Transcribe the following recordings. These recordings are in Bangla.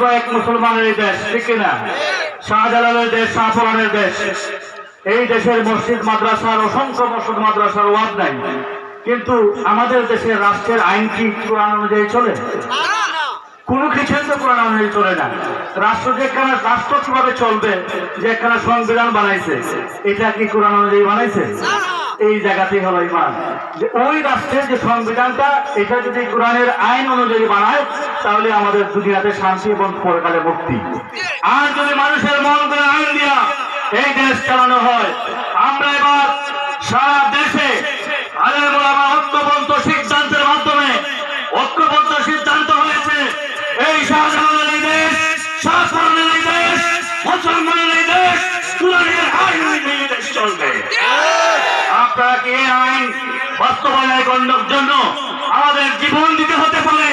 বা এক মুসলমানের দেশ, ঠিক কিনা? শাহজালালের দেশ, শাহপুরানের দেশ। এই দেশের মসজিদ, মাদ্রাসার, অসংখ্য মসজিদ, মাদ্রাসার অভাব নাই। কিন্তু আমাদের দেশের রাষ্ট্রের আইন কি কোরআন অনুযায়ী চলে? কোনো কিছুই তো কোরআন অনুযায়ী চলে না। রাষ্ট্র যেখানে রাষ্ট্র কীভাবে চলবে, যেখানে সংবিধান বানাইছে, এটা কি কোরআন অনুযায়ী বানাইছে? এই জায়গাতেই হলো ইমান যে ওই রাষ্ট্রের যে সংবিধানটা, এটা যদি কোরআনের আইন অনুযায়ী বানায়, তাহলে আমাদের দুনিয়াতে শান্তি এবং পরকালে মুক্তি। আর যদি মানুষের মন করে আইন দিয়া এই দেশ চালানো হয়, আমরা এবার সারা দেশে সিদ্ধান্তের মাধ্যমে ঐক্যবদ্ধ সিদ্ধান্ত হয়েছে। এই শাহজাহানের দেশ বাস্তবায়নের জন্য আমাদের জীবন দিতে হতে পারে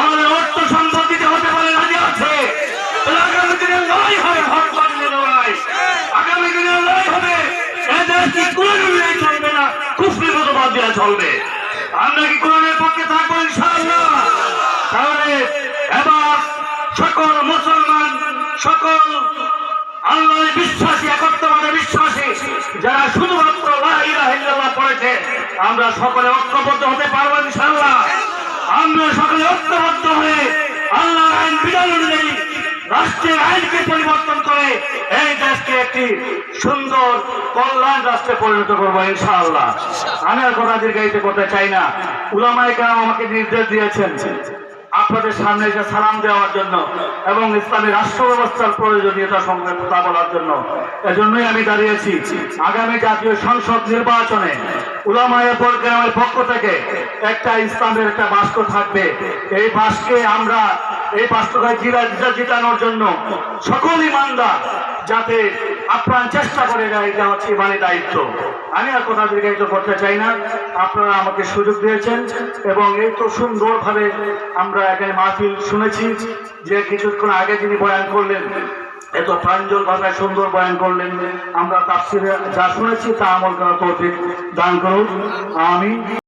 আমাদের অর্থ সম্পদ দিতে হতে পারে, রাজি আছে? আগামী দিনে লড়াই হবে আগামী দিনে লড়াই হবে। এদের কি অনুযায়ী চলবে না? মতবাদ চলবে। আমরা কি পক্ষে থাকব সকল আল্লাহ বিশ্বাসী বিশ্বাসী, যারা শুধুমাত্র আমরা সকলে ঐক্যবদ্ধ হতে পারব ইনশাআল্লাহ। আমরা সকলে ঐক্যবদ্ধ হয়ে আল্লাহ আইন বিধান অনুযায়ী রাষ্ট্রের আইনকে পরিবর্তন করে এই দেশকে একটি সুন্দর কল্যাণ রাষ্ট্রে পরিণত করব ইনশাআল্লাহ। আমি আর কথা দীর্ঘায়িত করতে চাই না। উলামায়ে কেন আমাকে নির্দেশ দিয়েছেন আপনাদের সামনে এসে সালাম দেওয়ার জন্য এবং ইসলামী রাষ্ট্র ব্যবস্থার প্রয়োজনীয়তা সঙ্গে কথা বলার জন্য। এজন্যই আমি দাঁড়িয়েছি আগামী জাতীয় সংসদ নির্বাচনে। উলামায়ে গ্রামের পক্ষ থেকে একটা ইসলামের একটা বাস্ক থাকবে। এই বাসকে আমরা, এই বাস্ককে জিরা জিতা জিতানোর জন্য সকল ইমানদার যাতে আপ্রাণ চেষ্টা করে যায় এটা হচ্ছে মানে দায়িত্ব। আমি আর কথা দীর্ঘায়িত করতে চাই না। আপনারা আমাকে সুযোগ দিয়েছেন এবং এই তো সুন্দরভাবে আমরা এখানে মাহফিল শুনেছি যে কিছুক্ষণ আগে তিনি বয়ান করলেন এত প্রাঞ্জল ভাষায় সুন্দর বয়ান করলেন। আমরা তাফসিরে যা শুনেছি তা আমল করা দান করুন। আমি